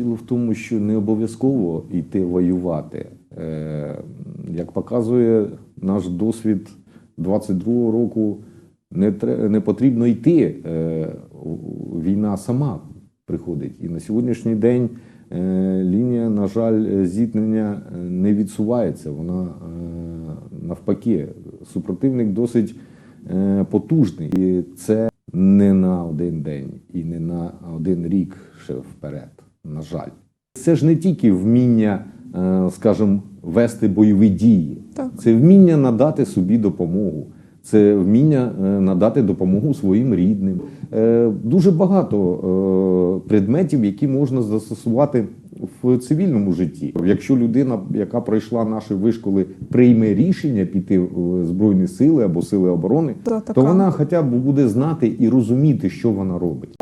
Діло в тому, що не обов'язково йти воювати. Е, Як показує наш досвід 22-го року, не, не потрібно йти. Е, Війна сама приходить. І на сьогоднішній день е, лінія, на жаль, зіткнення не відсувається. Вона навпаки, супротивник досить потужний. І це не на один день і не на один рік ще вперед. На жаль, це ж не тільки вміння, е, скажімо, вести бойові дії, Так. це вміння надати собі допомогу. Це вміння е, надати допомогу своїм рідним. Е, Дуже багато предметів, які можна застосувати в цивільному житті. Якщо людина, яка пройшла наші вишколи, прийме рішення піти в Збройні сили або сили оборони, Та то вона хоча б буде знати і розуміти, що вона робить.